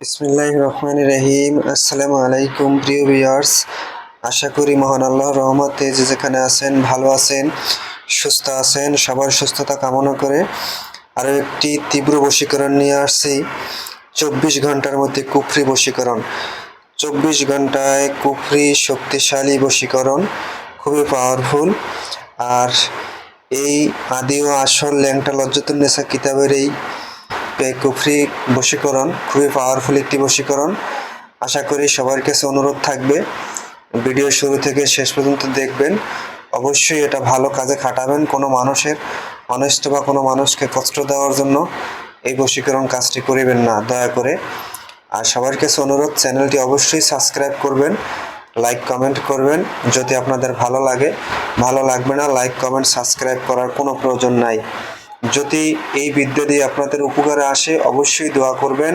বিসমিল্লাহ রহমান রহিম। আসসালামু আলাইকুম, প্রিয় ভিউয়ার্স। আশা করি মহান আল্লাহ রহমতে যে যেখানে আছেন, ভালো আছেন, সুস্থ আছেন, সবার সুস্থতা কামনা করে আরও একটি তীব্র বশীকরণ নিয়ে আসছি। চব্বিশ ঘণ্টার মধ্যে কুফরি বশীকরণ। চব্বিশ ঘন্টায় কুফরি শক্তিশালী বশীকরণ, খুবই পাওয়ারফুল আর এই আদি ও আসল ল্যাংটা লজ্জতুন্নেসা কিতাবের এই কুফরি বশীকরণ, খুবই পাওয়ারফুল একটি বশীকরণ। আশা করি সবার কাছে অনুরোধ থাকবে। ভিডিও শুরু থেকে শেষ পর্যন্ত দেখবেন। অবশ্যই এটা ভালো কাজে খাটাবেন কোনো মানুষের, অনিষ্ট বা কোনো মানুষকে কষ্ট দেওয়ার জন্য এই বশীকরণ কাজটি করিবেন না, দয়া করে। আর সবার কাছে অনুরোধ, চ্যানেলটি অবশ্যই সাবস্ক্রাইব করবেন লাইক কমেন্ট করবেন, যদি আপনাদের ভালো লাগে। ভালো লাগবে না লাইক কমেন্ট সাবস্ক্রাইব করার কোনো প্রয়োজন নাই। যদি এই বিদ্যা দিয়ে আপনাদের উপকারে আসে, অবশ্যই দোয়া করবেন।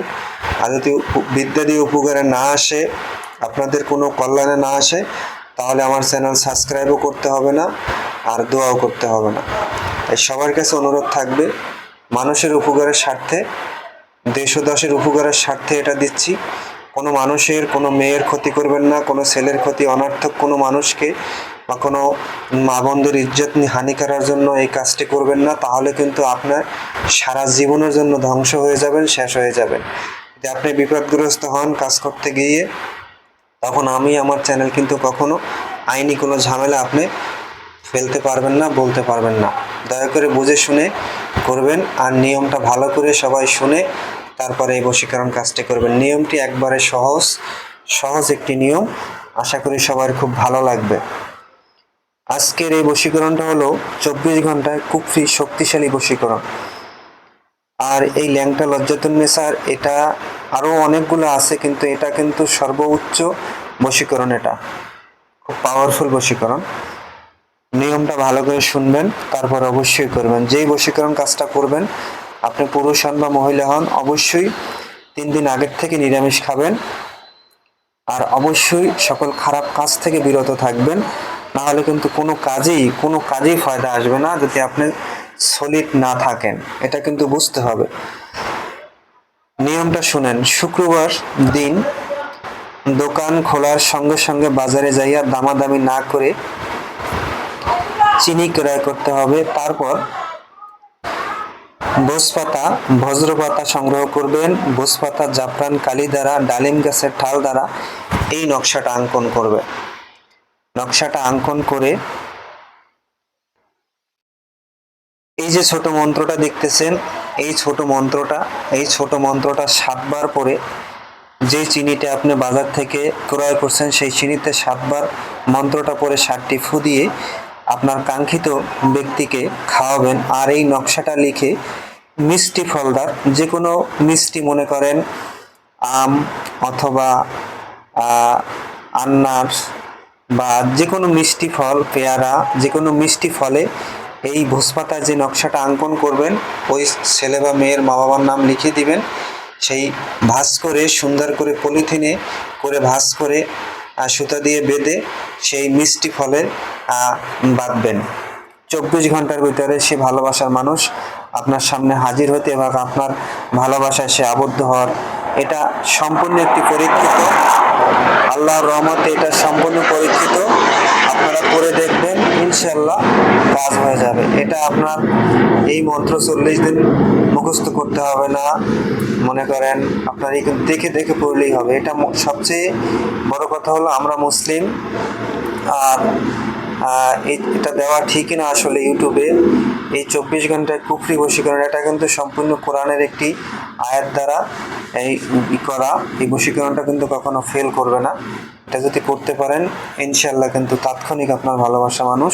আর যদি বিদ্যা দিয়ে উপকারে না আসে, আপনাদের কোনো কল্যাণে না আসে, তাহলে আমার চ্যানেল সাবস্ক্রাইবও করতে হবে না, আর দোয়াও করতে হবে না। তাই সবার কাছে অনুরোধ থাকবে, মানুষের উপকারের স্বার্থে, দেশ দশের উপকারের স্বার্থে এটা দিচ্ছি। কোনো মানুষের, কোনো মেয়ের ক্ষতি করবেন না, কোনো ছেলের ক্ষতি, অনার্থক কোনো মানুষকে বা কোনো মা বন্ধুর ইজ্জত হানি করার জন্য এই কাজটি করবেন না, তাহলে কিন্তু আপনার সারা জীবনের জন্য ধ্বংস হয়ে যাবেন, শেষ হয়ে যাবেন। যদি আপনি বিপদগ্রস্ত হন কাজ করতে গিয়ে, তখন আমি আমার চ্যানেল কিন্তু কখনো আইনি কোনো ঝামেলা আপনি ফেলতে পারবেন না, বলতে পারবেন না। দয়া করে বুঝে শুনে করবেন আর নিয়মটা ভালো করে সবাই শুনে তারপরে এই বশীকরণ কাজটি করবেন। নিয়মটি একবারে সহজ সহজ একটি নিয়ম। আশা করি সবার খুব ভালো লাগবে। আজকের এই বশীকরণটা হলো চব্বিশ ঘন্টায় কুফরি শক্তিশালী বশীকরণ। আর এই ল্যাংটা লজ্জাতুন্নেসার এটা আরও অনেকগুলো আছে, কিন্তু এটা কিন্তু সর্বোচ্চ বশীকরণ এটা। খুব পাওয়ারফুল বশীকরণ। নিয়মটা ভালো করে শুনবেন, তারপর অবশ্যই করবেন। যেই বশীকরণ কাজটা করবেন, আপনি পুরুষ হন বা মহিলা হন, অবশ্যই তিন দিন আগের থেকে নিরামিষ খাবেন। আর অবশ্যই সকল খারাপ কাজ থেকে বিরত থাকবেন। না হলে কিন্তু কোনো কাজেই কোনো কাজেই ফায়দা আসবে না যদি আপনি সলিড না থাকেন। এটা কিন্তু বুঝতে হবে। নিয়মটা শুনেন, শুক্রবার দিন দোকান খোলার সঙ্গে সঙ্গে বাজারে যাইয়া দামাদামি না করে চিনি ক্রয় করতে হবে। তারপর বোসপাতা বজ্রপাতা সংগ্রহ করবেন। বোসপাতা জাফরান, কালি দ্বারা, ডালিম গাছের ঠাল দ্বারা এই নকশাটা অঙ্কন করবে। নকশাটা অঙ্কন করে এই যে ছোট মন্ত্রটা দেখতেছেন এই ছোট মন্ত্রটা এই ছোট মন্ত্রটা সাতবার পরে যে চিনিটা আপনি বাজার থেকে ক্রয় করছেন সেই চিনিতে সাতবার মন্ত্রটা পরে সাতটি ফু দিয়ে আপনার কাঙ্ক্ষিত ব্যক্তিকে খাওয়াবেন। আর এই নকশাটা লিখে মিষ্টি ফলদার যে কোনো মিষ্টি মনে করেন আম অথবা আহ, আনার বা যে কোনো মিষ্টি ফল, পেয়ারা যে কোনো মিষ্টি ফলে এই ভোজপাতার যে নকশাটা অঙ্কন করবেন, ওই ছেলে বা মেয়ের মা বাবার নাম লিখে দিবেন। সেই ভাঁজ করে, সুন্দর করে পলিথিনে করে ভাস করে সুতা দিয়ে বেঁধে সেই মিষ্টি ফলের বাঁধবেন। চব্বিশ ঘণ্টার ভিতরে সে ভালোবাসার মানুষ আপনার সামনে হাজির হতে এবং আপনার ভালোবাসায় সে আবদ্ধ হওয়ার এটা সম্পূর্ণ একটি পরীক্ষিত, আল্লাহর রহমতে এটা সম্পূর্ণ পরীক্ষিত। আপনারা করে দেখবেন ইনশাল্লাহ কাজ হয়ে যাবে। এটা আপনার এই মন্ত্র চল্লিশ দিন মুখস্থ করতে হবে না। মনে করেন আপনার এই দেখে দেখে পড়লেই হবে। এটা সবচেয়ে বড় কথা হলো আমরা মুসলিম, আর এটা দেওয়া ঠিকই না আসলে ইউটিউবে। এই চব্বিশ ঘন্টায় কুফরি বশীকরণ, এটা কিন্তু সম্পূর্ণ কোরআনের একটি আয়াত দ্বারা এই করা, এই বশীকরণটা কিন্তু কখনো ফেল করবে না। এটা যদি করতে পারেন ইনশাল্লাহ কিন্তু তাৎক্ষণিক আপনার ভালোবাসা মানুষ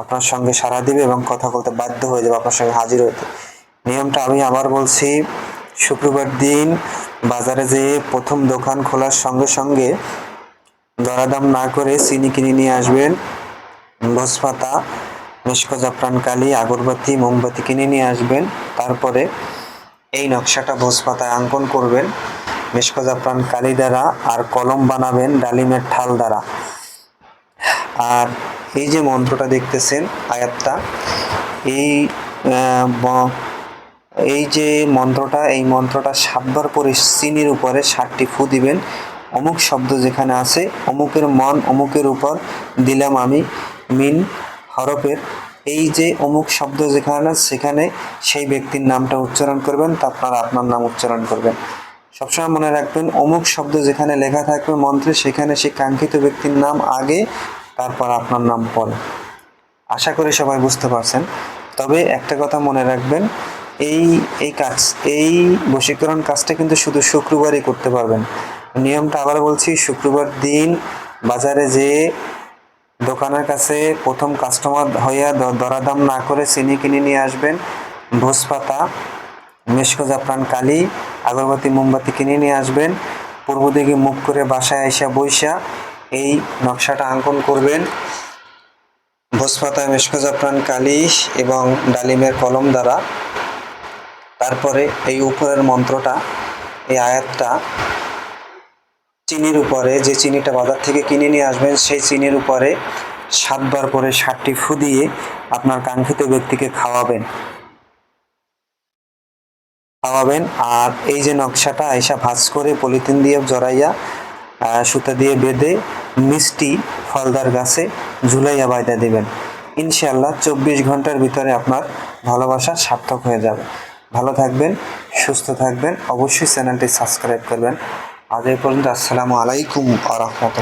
আপনার সঙ্গে সাড়া দিবে এবং কথা বলতে বাধ্য হয়ে যাবে, আপনার সঙ্গে হাজির হতে। নিয়মটা আমি আবার বলছি, শুক্রবার দিন বাজারে যেয়ে প্রথম দোকান খোলার সঙ্গে সঙ্গে দরাদাম না করে চিনি কিনে নিয়ে আসবেন। মিষ্ক জাফরান কালি, আগরবাতি, মোমবাতি কিনে নিয়ে আসবেন। তারপরে এই নকশাটা ভোজপাতায় অঙ্কন করবেন। মিষ্ক জাফরান কালি দ্বারা আর কলম বানাবেন ডালিমের ঠাল দ্বারা। আর এই যে মন্ত্রটা দেখতেছেন, আয়াতটা, এই এই যে মন্ত্রটা, এই মন্ত্রটা সাতবার পরে চিনির উপরে ষাটটি ফু দিবেন। অমুক শব্দ যেখানে আছে, অমুকের মন, অমুকের উপর দিলাম আমি, মিন, হরফের এই যে অমুক শব্দ যেখানে সেখানে সেই ব্যক্তির নামটা উচ্চারণ করবেন তারপর আপনার নাম উচ্চারণ করবেন। সবসময় মনে রাখবেন, অমুক শব্দ যেখানে লেখা থাকবে মন্ত্রে, সেখানে সেই কাঙ্ক্ষিত ব্যক্তির নাম আগে, তারপর আপনার নাম পরে। আশা করি সবাই বুঝতে পারছেন। তবে একটা কথা মনে রাখবেন, এই এই কাজ, এই বশীকরণ কাজটা কিন্তু শুধু শুক্রবারই করতে পারবেন। নিয়মটা আবার বলছি, শুক্রবার দিন বাজারে যেয়ে দোকানের কাছে প্রথম কাস্টমার হইয়া দরাদাম না করে চিনি কিনে নিয়ে আসবেন। ভোজপাতা, মেশকো জাফরান কালি, আগরবাতি, মোমবাতি কিনে নিয়ে আসবেন। পূর্ব দিকে মুখ করে বাসায় আইসা বৈশা এই নকশাটা আঙ্কন করবেন। ভোজপাতা, মেশকো জাফরান কালি এবং ডালিমের কলম দ্বারা। তারপরে এই উপরের মন্ত্রটা, এই আয়াতটা চিনির উপরে যে চিনিটা বাজার থেকে কিনে নিয়ে আসবেন, সেই চিনির উপরে সাতবার করে ষাটটি ফু দিয়ে আপনার কাঙ্ক্ষিত ব্যক্তিকে খাওয়াবেন। খাওয়াবেন আর এই যে নকশাটা আইসা ভাঁজ করে পলিথিন দিয়ে জড়াইয়া সুতা দিয়ে বেঁধে মিষ্টি ফলদার গাছে ঝুলাইয়া বাইদা দেবেন। ইনশাআল্লাহ চব্বিশ ঘণ্টার ভিতরে আপনার ভালোবাসা সার্থক হয়ে যাবে। ভালো থাকবেন, সুস্থ থাকবেন। অবশ্যই চ্যানেলটি সাবস্ক্রাইব করবেন। আজ এই পর্যন্ত আসসালামু আলাইকুম আ রহমতুল্লাহ।